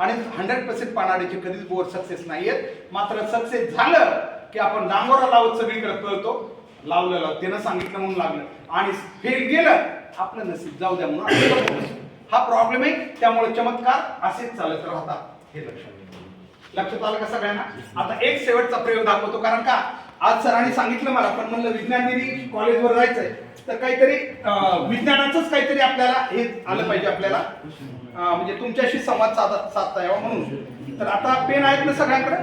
आणि hundred percent पानाडीचे कधीच bore success नाही आहेत मात्र सक्सेस झालं की आपण नांगोरा लावत सगळीकडे पळतो. लावलेलं त्यानं सांगितलं म्हणून लागलं. आणि फेल गेलं आपलं नसीब जाऊ द्या म्हणून हा प्रॉब्लेम आहे त्यामुळे चमत्कार असेच चालत राहतात. हे लक्षात लक्षात आलं का सगळ्यांना? आता एक शेवटचा प्रयोग दाखवतो कारण का? आज सरांनी सांगितलं मला पण म्हणलं विज्ञान दिनी कॉलेजवर जायचंय. तर काहीतरी विज्ञानाचंच काहीतरी आपल्याला हे आलं पाहिजे आपल्याला. म्हणजे तुमच्याशी संवाद साधा साधता यावा म्हणून. तर आता पेन आहेत ना सगळ्यांकडे?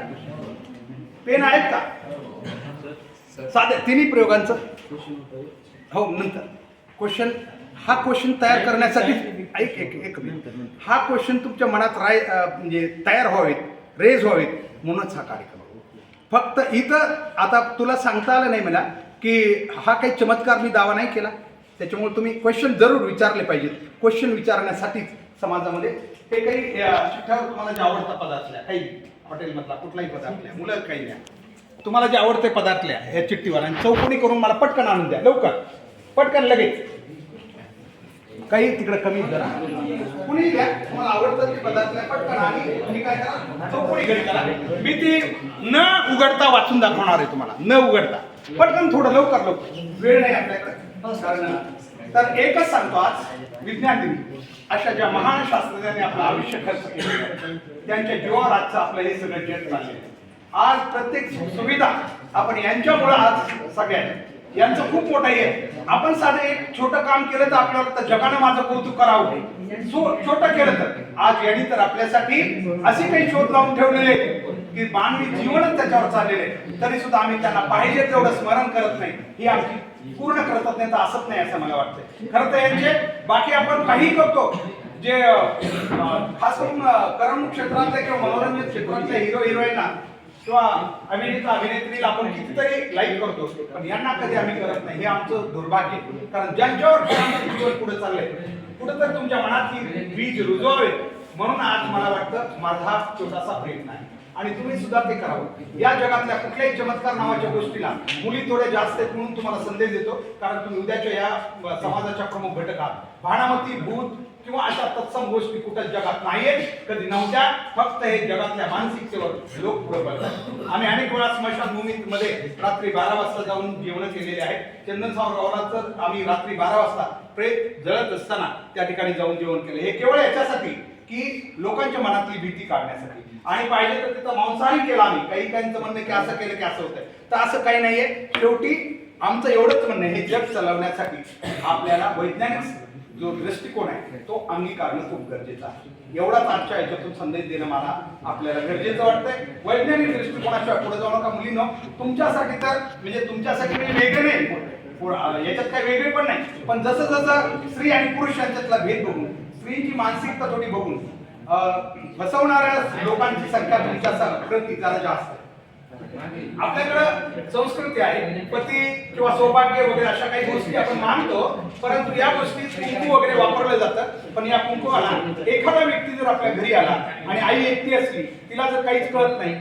पेन आहेत का? साध्या तिन्ही प्रयोगांचं? हो नंतर. क्वेश्चन हा क्वेश्चन तयार करण्यासाठी ऐक एक एक मिनिट. हा क्वेश्चन तुमच्या मनात राय म्हणजे तयार व्हावेत रेज व्हावेत म्हणूनच हा कार्यक्रम फक्त इथं आता तुला सांगता आलं नाही मला की हा काही चमत्कार मी दावा नाही केला. त्याच्यामुळे तुम्ही क्वेश्चन जरूर विचारले पाहिजेत. क्वेश्चन विचारण्यासाठीच समाजामध्ये हे काही अं, शिक्षावर तुम्हाला जे आवडता पदार्थल्या काही हॉटेलमधला कुठलाही पदार्थल्या मुलं काही द्या तुम्हाला जे आवडते पदार्थल्या ह्या चिठ्ठीवर आणि चौकोनी करून मला पटकन आणून द्या लवकर. पटकन लगेच. काही तिकडे कमी जरा कुणी द्या तुम्हाला आवडतं ते पदार्थ पटकन आणि तुम्ही काय करा चौकोनी घडी करा. मी ती न उघडता वाचून दाखवणार आहे तुम्हाला. न उघडता. पटकन थोडं लवकर लवकर. वेळ नाही आपल्याकडे. कारण- तर एकच सांगतो आज विज्ञान दिन अशा ज्या महान शास्त्रज्ञांनी आपलं आयुष्य खर्च केलं त्यांच्या जीवावर आजचं आपलं हे सगळं जग चाललेलं आहे. आज प्रत्येक सुविधा आपण यांच्यामुळे आज सगळ्या यांचं खूप मोठं हे आहे. आपण साधं एक छोटं काम केलं तर आपल्याला तर जगानं माझं कौतुक करावं. छोटं केलं तर. आज यांनी तर आपल्यासाठी असे काही शोध लावून ठेवलेले की मानवी जीवनच त्याच्यावर चाललेले आहे. तरी सुद्धा आम्ही त्यांना पाहिजे तेवढं स्मरण करत नाही. ही आमची पूर्ण कृतज्ञता असत नाही असं मला वाटतं खरं तर यांचे बाकी आपण काही करतो. जे खास करून करमणूक क्षेत्रातले किंवा मनोरंजन क्षेत्रातले हिरो हिरोईनला किंवा अभिनेता अभिनेत्रीला आपण कितीतरी लाईक करतो. पण यांना कधी आम्ही करत नाही. हे आमचं दुर्भाग्य कारण ज्यांच्यावर जीवन पुढे चाललंय कुठं तर तुमच्या मनात ही बीज रुजवावे. म्हणून आज मला वाटतं माझा छोटासा प्रयत्न आहे. आणि तुम्ही सुद्धा ते करावं. या जगातल्या कुठल्याही चमत्कार नावाच्या गोष्टीला मुली थोड्या जास्त आहेत म्हणून तुम्हाला संदेश देतो. कारण तुम्ही उद्याच्या या समाजाच्या प्रमुख घटक आहात भाणामती भूत किंवा अशा तत्सम गोष्टी कुठं जगात नाहीयेत कधी नव्हत्या फक्त हे जगातल्या मानसिकतेवर लोक पुढे पडतात आम्ही अनेक वेळा स्मशानभूमीत मध्ये रात्री बारा वाजता जाऊन जेवण केलेले आहेत. चंदनसावर गावाला तर आम्ही रात्री बारा वाजता प्रेत जळत असताना त्या ठिकाणी जाऊन जेवण केलं. हे केवळ याच्यासाठी की लोकांच्या मनातली भीती काढण्यासाठी. आणि पाहिजे तर तिथं मांसाहारी केला आम्ही. काही काहींचं म्हणणं की असं केलं की असं होतंय. तर असं काही नाहीये. शेवटी आमचं एवढंच म्हणणं हे जग चालवण्यासाठी आपल्याला वैज्ञानिक जो दृष्टिकोन आहे तो अंगीकारणं खूप गरजेचं आहे. एवढाच आजच्या याच्यातून संदेश देणं मला आपल्याला गरजेचं वाटतंय. वैज्ञानिक दृष्टिकोनाशिवाय पुढे जाऊ नका मुलीनो. तुमच्यासाठी तर म्हणजे तुमच्यासाठी म्हणजे वेगळे नाही. याच्यात काही वेगळे पण नाही. पण जसं जसं स्त्री आणि पुरुष यांच्यातला भेद बघून स्त्रीची मानसिकता थोडी बघून फसवणाऱ्या लोकांची संख्या तुमच्या स- प्रती जरा जास्त आपल्याकडं संस्कृती आहे पती किंवा सौभाग्य वगैरे अशा काही गोष्टी आपण मानतो परंतु या गोष्टीत कुंकू वगैरे वापरलं जातं. पण या कुंकूला एखादा व्यक्ती जर आपल्या घरी आला आणि आई एकटी असली तिला जर काहीच कळत नाही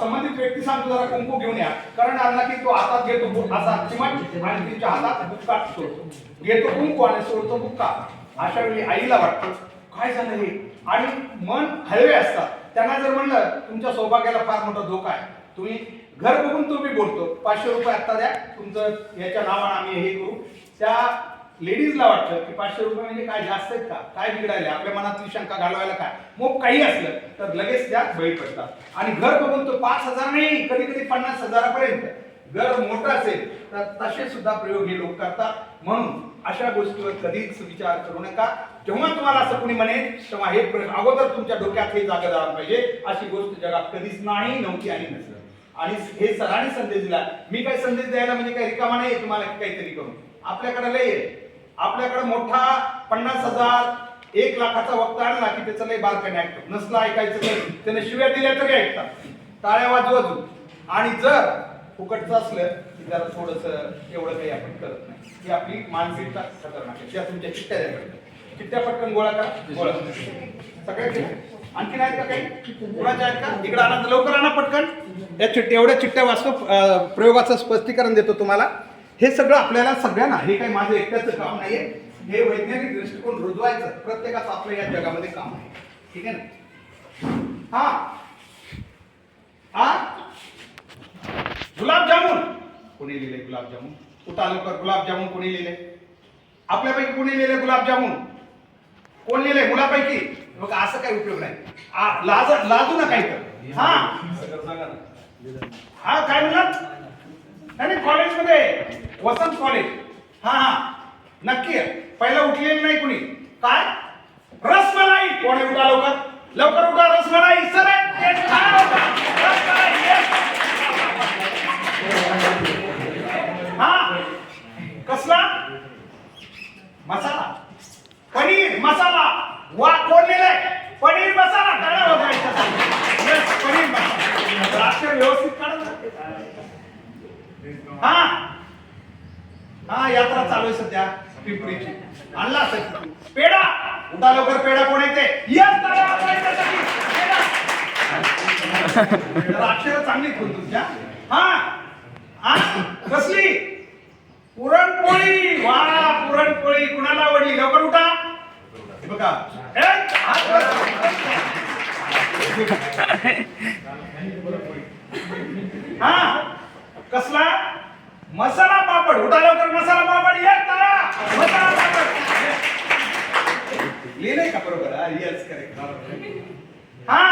संबंधित व्यक्ती सांगतो जरा कुंकू घेऊन या. कारण आणला की तो हातात घेतो असा चिमट आणि तिच्या हातात बुक्का सोडतो घेतो कुंकू आणि सोडतो बुक्का. अशा वेळी आईला वाटतं काय झालं हे? आणि मन हळवे असतात. त्यांना जर म्हणलं तुमच्या सौभाग्याला फार मोठा धोका आहे. तुम्ही घर बघून तुम्ही बोलतो. पाचशे रुपये आत्ता द्या. तुमचं याच्या नावानं आम्ही हे करू. त्या लेडीजला वाटतं की पाचशे रुपये म्हणजे काय जास्त आहेत का? काय बिघडायले? आपल्या मनातली शंका घालवायला काय? मग काही असलं तर लगेच त्या बळी पडतात. आणि घर बघून तो पाच हजार नाही कधी कधी पन्नास हजारापर्यंत. घर मोठा असेल तर तसे सुद्धा प्रयोग हे लोक करतात. म्हणून अशा गोष्टीवर कधीच विचार करू नका. जेव्हा तुम्हाला असं कोणी म्हणेल तेव्हा हे अगोदर तुमच्या डोक्यात हे जागा झाला पाहिजे. अशी गोष्ट जगात कधीच नाही नव्हती आणि नसेल. आणि हे सरांनी संदेश दिला. मी काय संदेश द्यायला म्हणजे काही रिकामा नाही तुम्हाला काहीतरी करून आपल्याकडे लय आपल्याकडे मोठा पन्नास हजार एक लाखाचा वक्ता आणला की त्याचं लय बारकाने ऐकतो नसलं ऐकायचं नाही त्याने शिव्या दिल्या तरी ऐकतात. टाळ्या वाजू वाजू आणि जर फुकटचं असलं की त्याला थोडस एवढं काही आपण करत नाही. ही आपली मानसिकता खतरनाक आहे. त्या तुमच्या चिठ्ठ्या द्या चिठ्ठ्या पटकन गोळा करा. गोळा सगळ्या चिठ्ठ्या. आणखीन आहेत का काही? कुणाच्या आहेत का? इकडे आणा. लवकर आणा पटकन. या चिठ्ठ्या एवढ्या चिठ्ठ्या वाचतो. प्रयोगाचं स्पष्टीकरण देतो तुम्हाला. हे सगळं आपल्याला सगळ्यांना हे काही माझं एकट्याचं काम नाहीये. हे वैज्ञानिक दृष्टिकोन रुजवायचं. प्रत्येकाचं आपलं या जगामध्ये काम आहे. ठीक आहे ना? हा. हा? गुलाबजामुन. कोणी लिहिले गुलाबजामुन? उठा लवकर गुलाबजामुन कोणी लिहिले? आपल्यापैकी कोणी लिहिले गुलाबजामुन? कोण लिहिले? मुलापैकी. मग असं काही उपयोग नाही. लाज लाजू ना काही तर हा. हा काय म्हणत नाही कॉलेजमध्ये. वसंत कॉलेज. हा हा. नक्की पहिला उठलेलं नाही कुणी. काय? रसमलाई. कोण आहे उठा लवकर? लवकर उठा रसमलाई. सर रसमलाई. हा कसला? मसाला. पनीर मसाला. वा कोण लिहिलंय पनीर मसाला. काढा हो बघा याच्यासाठी. पनीर मसाला. राष्ट्र व्यवस्थित काढा हा. हा यात्रा चालू आहे सध्या. पिंपरीची. आणला असेल पेढा. उठा लवकर पेढा कोण येते यस पेढा. अक्षर चांगली खोल पण तुमच्या हा. हा? कसली? पुरणपोळी. वा पुरणपोळी. कुणाला आवडली? लवकर उठा. हे बघा. हा कसला? मसाला पापड. उठा लवकर मसाला पापड. ये तारा. मसाला पापड. लिहिलंय का बरोबर? येस करेक्ट हा?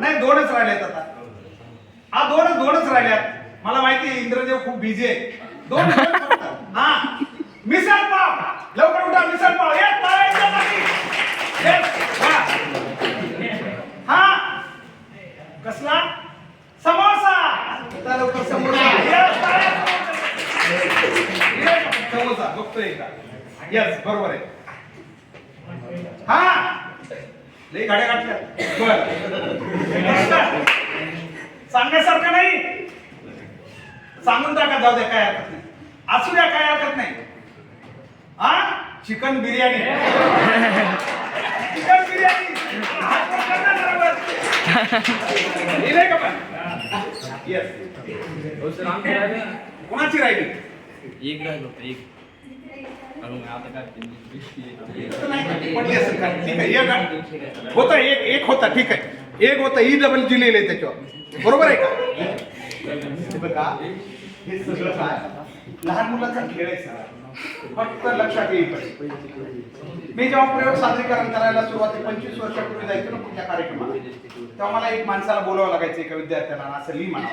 नाही दोनच राहिलेत आता. हा दोनच दोनच राहिल्यात मला माहिती आहे इंद्रदेव खूप बिझी आहे. दोन. हा. मिसळ पाव. लवकर उठा मिसळ पाव. वा. हा कसला? समोसा. लवकर समोसा. समोसा. बघतोय का यस बरोबर आहे. हा. लई गाड्या काढल्या बर. सांगण्यासारखं नाही. सांगून टाका जाऊ द्या काय हरकत नाही. असू द्या काय हरकत नाही. हा? चिकन बिर्याणी. चिकन बिर्याणी. का पण? येस कोणाची राहिली? एक राहिलं होतं एक. का? होता एक एक होता ठीक आहे. एक होता ई डबल जी लिहिलंय त्याच्यावर. बरोबर आहे का? बघा हे सगळं काय लहान मुलाचा खेळ आहे सर फक्त लक्षात येईल मी जेव्हा प्रयोग सादरीकरण करायला सुरुवाती पंचवीस वर्षापूर्वी जायचो ना कुठल्या कार्यक्रमात तेव्हा मला एक माणसाला बोलावं लागायचं एका विद्यार्थ्याला असं लिही म्हणा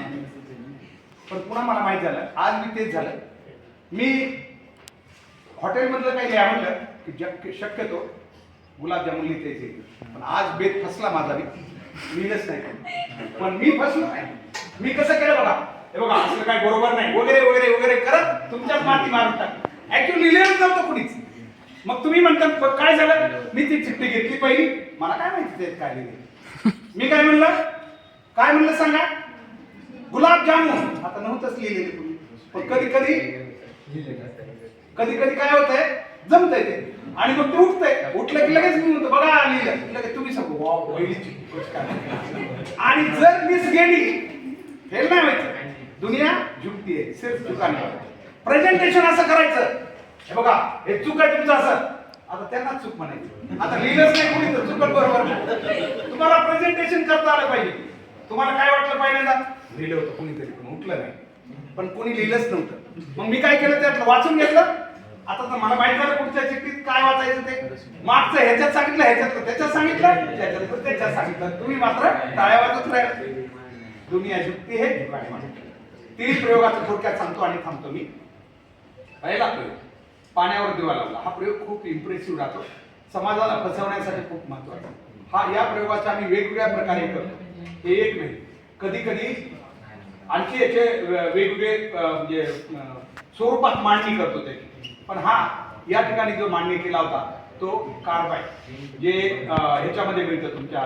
पण पुन्हा मला माहीत झालं आज मी तेच झालं मी हॉटेलमधलं काही लिहा म्हणलं की जग शक्यतो गुलाबजामुन लिहिता येते पण आज बेत फसला माझा मी लिहिलंच नाही पण मी फसलो नाही मी कसं केलं बघा? हे बघा असं काय बरोबर नाही. वगैरे वगैरे वगैरे करत तुमच्यात माती मारून टाक ऍक्च्युअली लिहिलं नव्हतं कुणीच. मग तुम्ही म्हणता "प- काय झालं? मी ती चिठ्ठी घेतली पहिली. मला काय माहिती त्यात काय लिहिलं मी काय म्हणलं? काय म्हणलं सांगा? गुलाबजामुन आता नव्हतंच लिहिलेलं तुम्ही पण कधी कधी कधी कधी काय होतंय? जमतंय ते. आणि मग ते उठतंय. उठलं की लगेच मी म्हणतो बघा लिहिलं. लगेच तुम्ही सांगू. आणि जर मिस गेली फेल नाही माहिती दुनिया झुकती आहे सिर्फ चुकाने प्रेझेंटेशन असं करायचं. हे बघा हे चूक आहे तुमचं असं. आता त्यांना चूक म्हणायचं. आता लिहिलंच नाही कोणी तर चुकत बरोबर तुम्हाला प्रेझेंटेशन करता आलं पाहिजे. तुम्हाला काय वाटलं पहिल्यांदा? लिहिलं होतं कोणीतरी पण उठलं नाही. पण कोणी लिहिलंच नव्हतं. मग मी काय केलं त्यातलं वाचून घेतलं. आता तर मला माहीत झालं पुढच्या चिठ्ठीत काय वाचायचं ते. मागचं ह्याच्यात सांगितलं ह्याच्यात त्याच्यात सांगितलं त्याच्यात त्याच्यात सांगितलं. तुम्ही मात्र टाळ्या वाजत राहिला. दुनिया झुकती हे झुकाने मागते. तीन प्रयोगाचं थोडक्यात सांगतो आणि थांबतो मी. पहिला प्रयोग पाण्यावर दिवा लावला. हा प्रयोग खूप इम्प्रेसिव्ह राहतो. समाजाला फसवण्यासाठी खूप महत्त्वाचा. हा या प्रयोगाचा आम्ही वेगवेगळ्या प्रकारे करतो. हे एक नाही. कधी कधी आणखी याचे वेगवेगळे म्हणजे स्वरूपात मांडणी करतो त्याची पण हा या ठिकाणी जो मांडणी केला होता तो कार्बाईड. जे ह्याच्यामध्ये मिळतं तुमच्या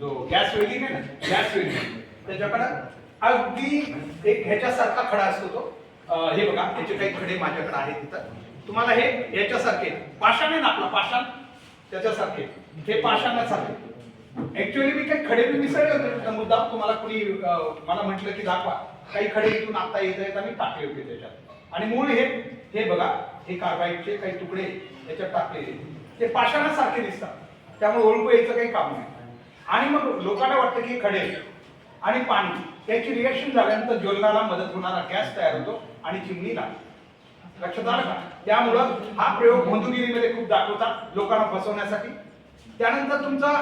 जो गॅस वेल्डिंग आहे ना गॅस वेल्डिंग त्याच्याकडं अगदी एक ह्याच्यासारखा खडा असतो तो. हे बघा त्याचे काही खडे माझ्याकडे आहेत तिथं. तुम्हाला हे याच्यासारखे पाषाण आहे ना आपला पाषाण? त्याच्यासारखे. हे पाषाणासारखे. ऍक्च्युअली मी काही खडे मी मिसळले होते. मुद्दा तुम्हाला कुणी मला म्हटलं की दाखवा. काही खडे इथून आता येत आहेत आम्ही टाकले होते त्याच्यात. आणि मूळ हे हे बघा हे कार्बाईडचे काही तुकडे याच्यात टाकलेले ते पाषाणासारखे दिसतात. त्यामुळे ओळखू यायचं काही काम नाही. आणि मग लोकांना वाटतं की खडे आणि पाणी. त्याची रिएक्शन झाल्यानंतर ज्वलनाला मदत होणारा गॅस तयार होतो आणि चिमणी लागते. लक्षात आलं का? त्यामुळं हा प्रयोग मधुगिरीमध्ये खूप दाखवतात लोकांना फसवण्यासाठी. त्यानंतर तुमचा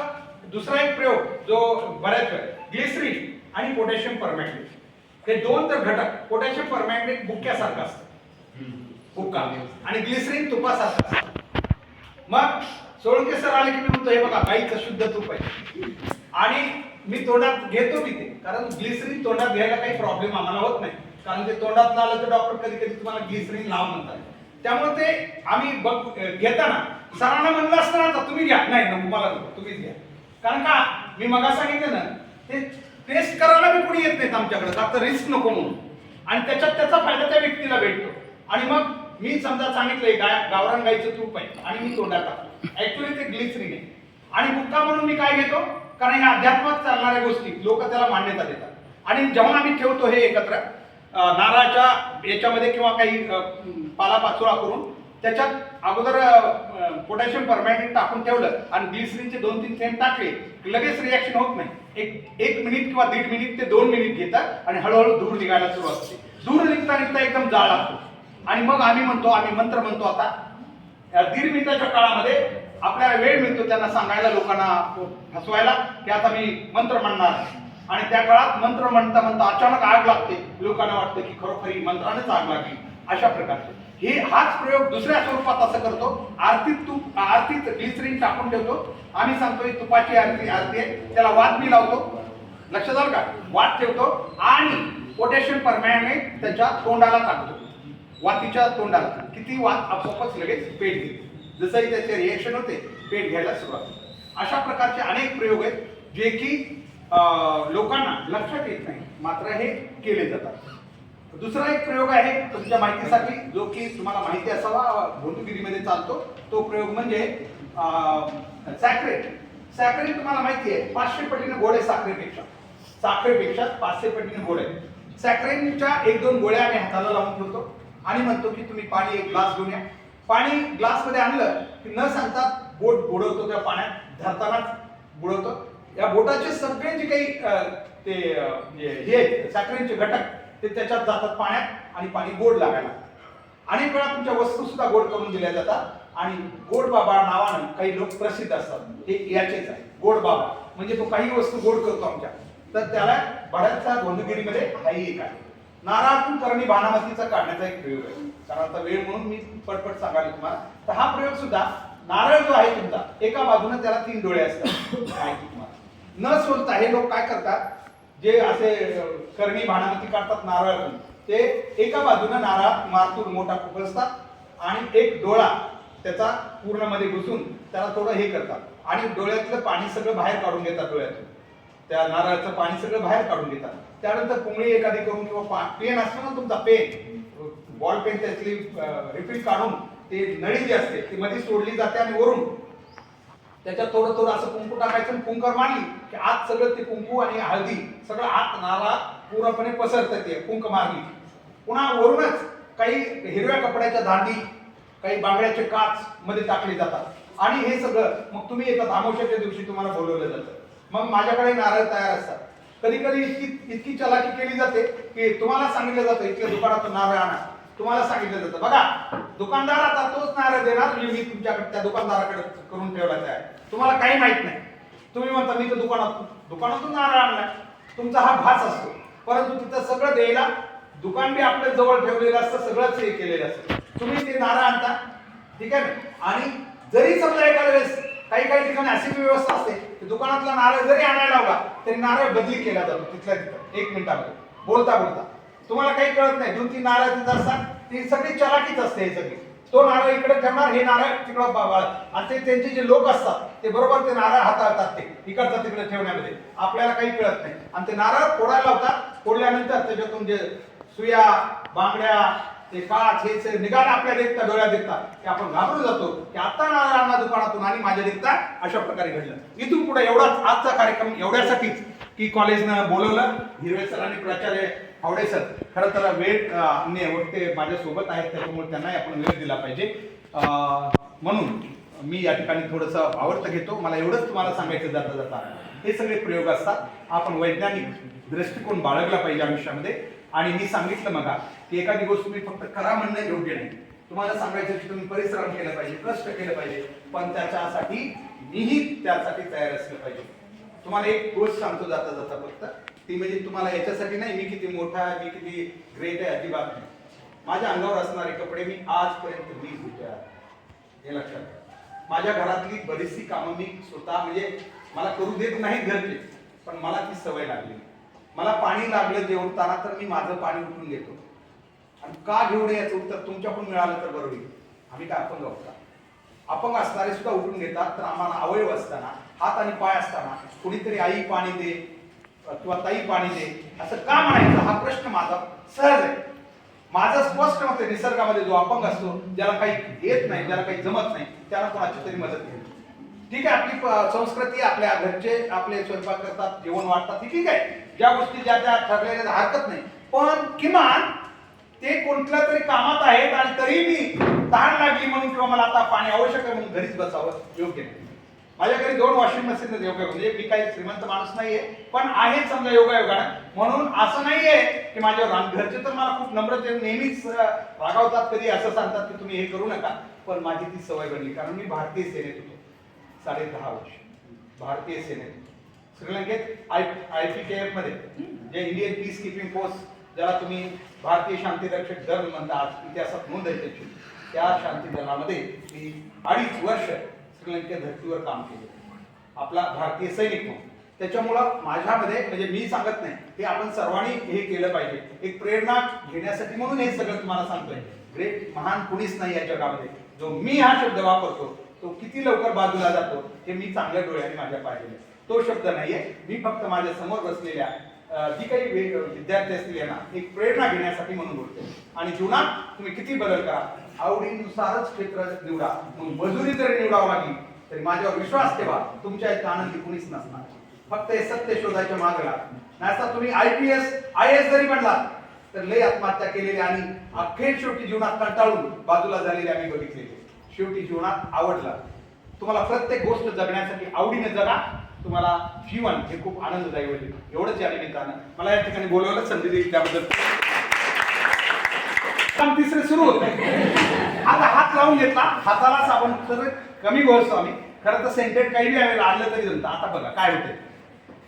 दुसरा एक प्रयोग जो बऱ्याच वेळ ग्लिसरीन आणि पोटॅशियम परमॅग्नेट हे दोन तर घटक पोटॅशियम परमॅग्नेट बुक्क्यासारखं असतं. हुक्का आणि ग्लिसरीन तुपासारखं असतं. मग सोळंके सर आले की मी म्हणतो हे बघा गाईचं शुद्ध तूप आहे. आणि मी तोंडात घेतो मी ते. कारण ग्लिसरीन तोंडात घ्यायला काही प्रॉब्लेम आम्हाला होत नाही. कारण ते तोंडात आलं तर डॉक्टर कधी कधी तुम्हाला ग्लिसरीन लाव म्हणतात. त्यामुळे ते आम्ही बघ घेताना सरांना म्हणलं असतं ना आता तुम्ही घ्या. नाही नको मला नको तुम्हीच घ्या. कारण का? मी मगा सांगितलं ना ते टेस्ट करायला बी कुणी येत नाहीत आमच्याकडे. आता तर रिस्क नको म्हणून. आणि त्याच्यात त्याचा फायदा त्या व्यक्तीला भेटतो. आणि मग मी समजा सांगितलंय गाय गावरान गाईचं तूप आहे. आणि मी तोंडात टाकतो ऍक्च्युली ते ग्लिसरीन आहे. आणि मुक्का म्हणून मी काय घेतो? कारण या अध्यात्मात चालणाऱ्या गोष्टी लोक त्याला मान्यता देतात. आणि जेव्हा आम्ही ठेवतो हे एकत्र नाराच्या नारळाच्या याच्यामध्ये किंवा काही पालापाचोळा करून त्याच्यात अगोदर पोटॅशियम परमॅनेंट टाकून ठेवलं आणि ग्लिसरीनचे दोन तीन थेंब टाकले लगेच रिॲक्शन होत नाही. एक एक मिनिट किंवा दीड मिनिट ते दोन मिनिट घेतात आणि हळूहळू धूर निघायला सुरुवात होते धूर निघता निघता एकदम जाळ लागतो. आणि मग आम्ही म्हणतो आम्ही मंत्र म्हणतो आता या दीड मिनिटाच्या काळामध्ये आपल्याला वेळ मिळतो त्यांना सांगायला लोकांना हसवायला. की आता मी मंत्र म्हणणार आणि त्या काळात मंत्र म्हणता म्हणता अचानक आग लागते. लोकांना वाटतं की खरोखर ही मंत्रानेच आग लागली. अशा प्रकारचे. हे हाच प्रयोग दुसऱ्या स्वरूपात असं करतो. आरतीत तूप आरतीत ग्लिसरीन टाकून ठेवतो. आम्ही सांगतो तुपाची आरती आरती आहे. त्याला वाद मी लावतो. लक्षात आलं का? वाद ठेवतो आणि पोटॅशियम परमॅने त्याच्या तोंडाला टाकतो. वातीच्या तोंडाला. किती वाद आपोआपच लगेच पेट देतो जसंही त्याचे रिएक्शन होते पेट घ्यायला सुरुवात होते अशा प्रकारचे अनेक प्रयोग आहेत जे की लोकांना लक्षात येत नाही मात्र हे केले जातात. दुसरा एक प्रयोग आहे तुमच्या माहितीसाठी जो की तुम्हाला माहिती असावा भोंदुगिरीमध्ये चालतो तो प्रयोग म्हणजे सॅक्रेट सॅक्रेट तुम्हाला माहिती आहे पाचशे पटीने गोळे आहे साखरेपेक्षा साखरेपेक्षा पाचशे पटीने गोळे आहे सॅक्रेनच्या एक दोन गोळ्या आम्ही हाताला लावून ठेवतो. आणि म्हणतो की तुम्ही पाणी एक ग्लास घेऊन या. पाणी ग्लासमध्ये आणलं की न सांगता बोट बुडवतो त्या पाण्यात धरतानाच बुडवतो. या बोटाचे सगळे जे काही ते म्हणजे हे साखरेचे घटक ते त्याच्यात जातात पाण्यात आणि पाणी गोड लागायला अनेक वेळा तुमच्या वस्तू सुद्धा गोड करून दिल्या जातात आणि गोड बाबा नावानं काही लोक प्रसिद्ध असतात. हे याचेच आहे गोड बाबा. म्हणजे तो काही वस्तू गोड करतो आमच्या. तर त्याला बऱ्याचशा गोंदगिरीमध्ये हाही एक आहे. नारळातून करणी बाणामतीचा काढण्याचा एक प्रयोग आहे. कारण आता वेळ म्हणून मी पटपट सांगाल तुम्हाला. तर हा प्रयोग सुद्धा नारळ जो आहे तुमचा एका बाजूने त्याला तीन डोळे असतात. माहिती तुम्हाला. न सोलता हे लोक काय करतात? जे असे करणी भाणामती काढतात नारळातून ते एका बाजूने नारळात मारतूर मोठा खुपसतात आणि एक डोळा त्याचा पूर्णमध्ये घुसून त्याला थोडं हे करतात. आणि डोळ्यातलं पाणी सगळं बाहेर काढून घेतात डोळ्यातून. त्या नारळाचं पाणी सगळं बाहेर काढून घेतात. त्यानंतर पुंगळी एखादी करून किंवा पेन असतो ना तुमचा पेन. बॉल पेन त्यातली रिफिल काढून ते नळी जी असते ती मध्ये सोडली जाते आणि वरून. त्याच्यात थोडं थोडं असं कुंकू टाकायचं आणि कुंकर मारली की आत सगळं ते कुंकू आणि हळदी सगळं आत नाला पूर्णपणे पसरतं ते कुंक मारली. पुन्हा वरूनच काही हिरव्या कपड्याच्या दांडी काही बांगड्याचे काच मध्ये टाकले जातात. आणि हे सगळं मग तुम्ही येतात धामोशाच्या दिवशी तुम्हाला बोलवलं जातं. मग माझ्याकडे नारळ तयार असतात. कधी कधी इतकी इतकी चलाकी केली जाते की तुम्हाला सांगितलं जातं इथल्या दुकानातून नारळ आणा. तुम्हाला सांगितलं जातं. बघा दुकानदार आता तोच नारा देणार जे मी तुमच्याकडे त्या दुकानदाराकडे करून ठेवला आहे. तुम्हाला काही माहीत नाही. तुम्ही म्हणता मी तर दुकानात दुकानातून नारळ आणलाय. तुमचा हा भास असतो. परंतु तिथं सगळं द्यायला दुकान बी आपल्या जवळ ठेवलेलं असतं सगळंच हे केलेलं असतं. तुम्ही ते नारा आणता. ठीक आहे? ना? आणि जरी समजा एखाद्या वेळेस काही काही ठिकाणी अशी बी व्यवस्था असते की दुकानातला नारळ जरी आणायला लावला तरी नारळ बदली केला जातो तिथल्या तिथं. एक मिनिटामध्ये. बोलता बोलता तुम्हाला काही कळत नाही. दोन तीन नारळ तिथं असतात. ती सगळी चलाकीच असते हे सगळी. तो नारळ इकडे ठेवणार हे नारळ तिकडं बा- आणि ते त्यांचे जे लोक असतात ते बरोबर ते नारळ हाताळतात ते इकडचा तिकडे ठेवण्यामध्ये. आपल्याला काही कळत नाही. आणि ते नारळ फोडायला होतात फोडल्यानंतर त्याच्यातून जे सुया बांगड्या ते काच हे सगळे निघाला आपल्या देखता डोळ्या देखता की आपण घाबरून जातो. की आता नारळ आणला दुकानातून आणि माझ्या देखता अशा प्रकारे घडलं. इथून पुढे एवढाच आजचा कार्यक्रम एवढ्यासाठीच की कॉलेजनं बोलवलं. हिरवे सरांनी प्राचार्य फावडे सर. खरं तर वेळ अं, ने वक्ते आहेत त्याच्यामुळे त्यांनाही आपण वेळ दिला पाहिजे. म्हणून मी या ठिकाणी थोडंसं आवडतं घेतो. मला एवढंच तुम्हाला सांगायचं जाता जाता. हे सगळे प्रयोग असतात. आपण वैज्ञानिक दृष्टिकोन बाळगला पाहिजे आयुष्यामध्ये. आणि मी सांगितलं मगा की एखादी गोष्ट तुम्ही फक्त करा म्हणणं योग्य नाही. तुम्हाला सांगायचं की तुम्ही परिश्रम केलं पाहिजे कष्ट केलं पाहिजे पण त्याच्यासाठी मीही त्यासाठी तयार असलं पाहिजे. तुम्हाला एक गोष्ट सांगतो जाता जाता फक्त. ती म्हणजे तुम्हाला याच्यासाठी नाही मी किती मोठा आहे मी किती ग्रेट आहे अजिबात नाही. माझ्या अंगावर असणारे कपडे मी आजपर्यंत मी धुते हे लक्षात घ्या. माझ्या घरातली बरीचशी कामं मी स्वतः म्हणजे मला करू देत नाही घरचे पण मला ती सवय लागली. मला पाणी लागलं जेवताना तर मी माझं पाणी उठून घेतो आणि का घेऊ नये याचं उत्तर तुमच्याकडून मिळालं तर बरोबर होईल. आम्ही काय अपंग होता? अपंग असणारे सुद्धा उठून घेतात तर आम्हाला अवयव असताना हात आणि पाय असताना कुणीतरी आई पाणी दे किंवा ताई पाणी दे असं का म्हणायचं? हा प्रश्न माझा सहज आहे. माझं स्पष्ट मत आहे निसर्गामध्ये जो अपंग असतो ज्याला काही येत नाही ज्याला काही जमत नाही त्याला कोणाची तरी मदत घ्यावी. ठीक आहे आपली संस्कृती आपल्या घरचे आपले स्वयंपाक करतात जेवण वाटतात ठीक आहे. ज्या गोष्टी ज्या त्या ठरलेल्या हरकत नाही. पण किमान ते कोणत्या तरी कामात आहेत आणि तरी मी तहान लागली म्हणून किंवा मला आता पाणी आवश्यक आहे म्हणून घरीच बसावं योग्य नाही. माझ्या घरी दोन वॉशिंग मशीन आहेत योगा म्हणजे मी काही श्रीमंत माणूस नाहीये पण आहे समजा योगा योगानं. म्हणून असं नाहीये की माझ्यावर घरचे तर मला खूप नम्रते नेहमीच रागावतात कधी असं सांगतात की तुम्ही हे करू नका. पण माझी ती सवय बनली कारण मी भारतीय सेनेत होतो. साडे दहा वर्ष. भारतीय सेनेत श्रीलंकेत आय आय पी के एफमध्ये जे इंडियन पीस किपिंग फोर्स ज्याला तुम्ही भारतीय शांती रक्षक दल म्हणता आज इतिहासात नोंद आहे त्याची. त्या शांती दलामध्ये मी अडीच वर्ष श्रीलंकेत धर्तीवर काम केले. आपला भारतीय सैनिक म्हणून. त्याच्यामुळं माझ्यामध्ये म्हणजे मी सांगत नाही हे आपण सर्वांनी हे केलं पाहिजे. एक प्रेरणा घेण्यासाठी म्हणून हे सगळं तुम्हाला सांगतोय. ग्रेट महान कुणीच नाही या जगामध्ये जो मी हा शब्द वापरतो तो किती लवकर बाजूला जातो हे मी चांगल्या डोळ्याने माझ्या पाहिलेलं तो शब्द नाहीये. मी फक्त माझ्यासमोर बसलेल्या जी काही विद्यार्थी असतील यांना एक प्रेरणा घेण्यासाठी म्हणून बोलतो आणि जीवनात तुम्ही किती बदल करा. आवडीनुसारच क्षेत्र निवडा. मग मजुरी जरी निवडावं लागली तरी माझ्यावर विश्वास ठेवा. तुमच्या इथं आनंदी कुणीच नसणार. फक्त हे सत्य शोधायच्या मागला नाही तुम्ही I P S I S जरी म्हणला तर लय आत्महत्या केलेली आणि अखेर शेवटी जीवनात कंटाळून बाजूला झालेली आम्ही बघितलेली. शेवटी जीवनात आवडला. तुम्हाला प्रत्येक गोष्ट जगण्यासाठी आवडीने जगा. तुम्हाला जीवन हे खूप आनंददायी होईल. एवढंच या निमित्तानं. मला या ठिकाणी बोलवलं संधी दिली त्याबद्दल. काम तिसरे सुरू होत. आता हात लावून घेतला. हाताला साबण. तर कमी घोषतो आम्ही. खरं तर सेंटेड काही बी वेळेला आलं तरी जमतं. आता बघा काय होते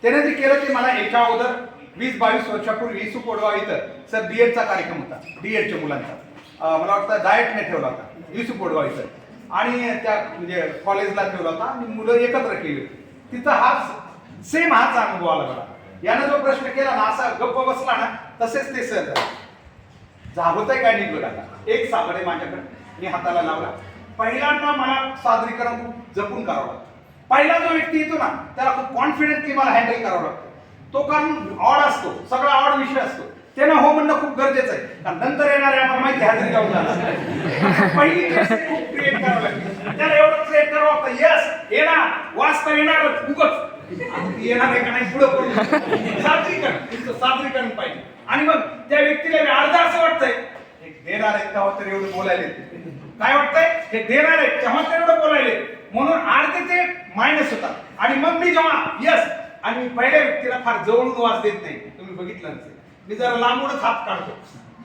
त्याने जे केलं ते मला याच्या अगोदर वीस बावीस वर्षापूर्वी इसू कोडवा इथं सर डीएडचा कार्यक्रम होता. डीएडच्या मुलांचा. मला वाटतं डाएटने ठेवला होता. इसू कोडवा इथं. आणि त्या म्हणजे कॉलेजला ठेवला होता. आणि मुलं एकत्र केली होती. तिथं हा सेम हाच अनुभव आला मला. यानं जो प्रश्न केला ना असा गप्प बसला ना तसेच ते सर झाबतय काय नीट बघा एक साबण आहे माझ्याकडे. मी हाताला लावला. पहिल्यांदा मला सादरीकरण खूप जपून करावं लागतं. पहिला जो व्यक्ती येतो ना त्याला खूप कॉन्फिडेंटली मला हँडल करावं लागतं. तो कारण ऑड असतो. सगळा ऑड विषय असतो. त्यांना हो म्हणणं खूप गरजेचं आहे. कारण नंतर येणार आहे आम्हाला माहिती हजेरी जाऊन जाणार. पहिली खूप क्रिएट करावं लागेल त्याला एवढं क्रिएट करावं लागतं. यस येणार. वाचता येणारच. उगच. ती येणार आहे का नाही पुढे पडून. सादरीकरण तुमचं सादरीकरण पाहिजे. आणि मग त्या व्यक्तीला मी अर्धा असं वाटतंय एक देणार आहेत तेव्हा हो तर एवढं बोलायले काय वाटतंय? हे देणार आहेत तेव्हा हो तर एवढं बोलायले म्हणून अर्धे ते मायनस होतात. आणि मग मी जेव्हा यस आणि मी पहिल्या व्यक्तीला फार जवळून वास देत नाही. तुम्ही बघितलं मी जरा लांबूनच हात काढतो.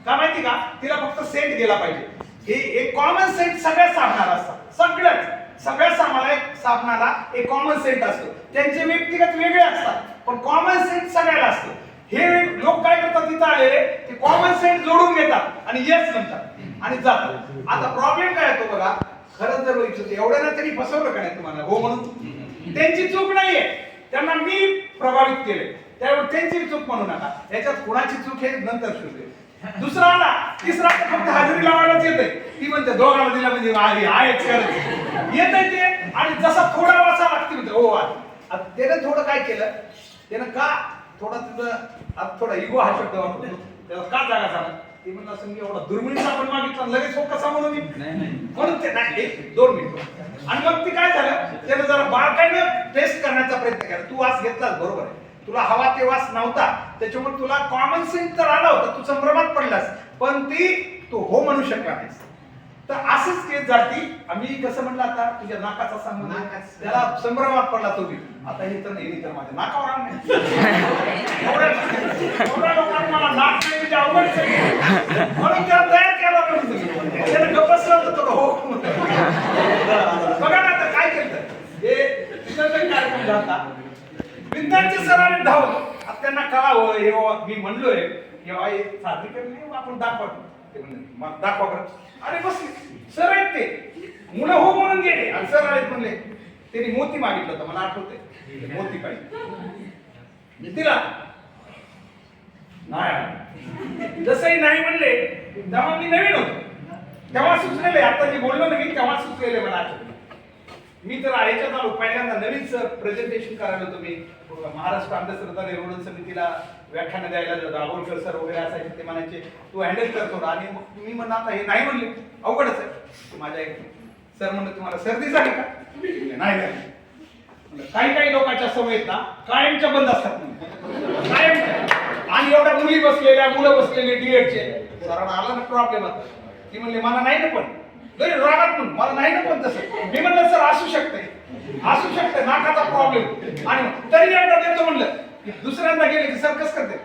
का माहिती का? तिला फक्त सेंट गेला पाहिजे. हे एक कॉमन सेंट सगळ्याच साधणार असतात. सगळ्याच सगळ्याच आम्हाला एक साबणाला एक कॉमन सेंट असतो. त्यांचे व्यक्तिगत वेगळे असतात पण कॉमन सेंट सगळ्याला असतो. हे लोक काय करतात तिथं आलेले? ते कॉमन सेंट जोडून घेतात आणि येस म्हणतात आणि जातात. आता प्रॉब्लेम काय येतो बघा. खरं जर बघितलं एवढ्या ना तरी फसवलं का नाही तुम्हाला? हो म्हणून. त्यांची चूक नाहीये. त्यांना मी प्रभावित केले त्यावेळी त्यांची चूक म्हणू नका. याच्यात कुणाची चूक हे नंतर शोधेल. दुसरा आला तिसरा तर फक्त हजेरी लावायलाच येते ती म्हणते दोघांना दिला म्हणजे आहे आहेच करत येत ते आणि जसा थोडा वासा लागते म्हणते हो आज आता त्यानं थोडं काय केलं? त्यानं का थोडा तुझं आता थोडा इगो हा शब्द वापरतो. त्याला का जागा झाला? ते म्हणलं असं मी एवढा दुर्मिळीचा आपण मागितला? लगेच हो कसा म्हणून मी नाही नाही. म्हणून ते नाही एक दोन मिनिट. आणि मग ती काय झालं? त्यानं जरा बारकाईनं टेस्ट करण्याचा प्रयत्न केला. तू वास घेतलास बरोबर आहे. तुला हवा ते वास नव्हता. त्याच्यामुळे तुला कॉमन सेन्स तर आला होता. तू संभ्रमात पडलास. पण ती तू हो म्हणू शकला नाहीस. तर असंच केस जाती आम्ही कसं म्हणलं आता? तुझ्या नाकाचा संबंध. त्याला संभ्रमात पडला तो आता हे तर नाही तर माझ्या नाकावर मला नाक नाही म्हणजे अवघडच आहे. म्हणून त्याला तयार केला त्याने गप्प बसला होता थोडं हो बघा ना आता काय केलं. हे तिथं कार्यक्रम झाला. विद्यार्थी सरांनी धावत आता त्यांना कळावं हो, हे मी म्हणलोय की हे सादरीकरण नाही आपण दाखवा. ते म्हणले दाखवा बरं. अरे बस सर आहेत ते. मुलं हो म्हणून गेले. आणि सर आहेत म्हणले. त्यांनी मोती मागितलं होतं मला आठवतंय. मोती पाहिजे. मी दिला. नाही जसंही नाही म्हणले तेव्हा मी नवीन होतो. तेव्हा सुचलेले आता जे बोललो ना मी तेव्हा सुचलेले मला आठवत मी तर ह्याच्यात आलो पहिल्यांदा नवीन प्रेझेंटेशन करायला होतो मी. महाराष्ट्र अंधश्रद्धा निर्मूलन समितीला व्याख्यान द्यायला दाभोळकर सर वगैरे असायचे ते म्हणायचे तू हँडल करतो आणि मग मी म्हणलं आता हे नाही म्हणले. अवघडच आहे माझ्या एक सर म्हणलं तुम्हाला सर्दी झाली का? नाही झाली. काही काही लोकांच्या सवयीत ना कायमच्या बंद असतात कायम आणि एवढ्या मुली बसलेल्या मुलं बसलेले डीएडचे सरांना आला ना प्रॉब्लेम आता. ती म्हणले मला नाही ना पण. तरी रागात म्हणून मला नाही ना पण तसं. मी म्हणलं सर असू शकते असू शकते नाकाचा प्रॉब्लेम आणि तरी एकदा देतो म्हणलं. की दुसऱ्यांदा गेले की सर कसं करते?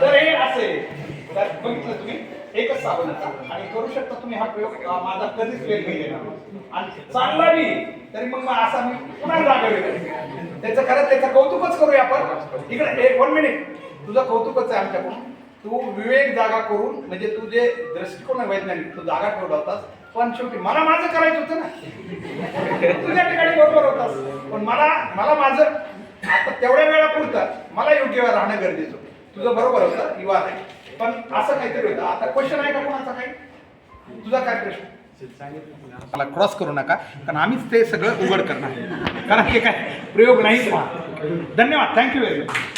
तर हे असं तर बघितलं तुम्ही एकच साबण आणि करू शकता तुम्ही हा प्रयोग माझा कधीच वेळ नाही येणार आणि चांगला मी तरी मग मग असा मी पुन्हा लागले त्याचं खरं त्याचं कौतुकच करूया आपण. इकडे एक वन मिनिट तुझं कौतुकच आहे आमच्याकडून. तू विवेक जागा करून म्हणजे तू जे दृष्टिकोन आहे वैज्ञानिक तू जागा ठेवला होतास पण शेवटी मला माझं करायचं होतं ना. तुझ्या ठिकाणी बरोबर होतास. पण मला मला माझं आता तेवढ्या वेळा पुरतं मला योग्य वेळ राहणं गरजेचं. होतं तुझं बरोबर होतं युवा आहे पण असं काहीतरी होतं. आता क्वेश्चन आहे का कोणाचा काही? तुझा काय प्रश्न? मला क्रॉस करू नका कारण आम्हीच ते सगळं उघड करणार. कारण हे काय प्रयोग नाहीच धन्यवाद. Thank you very much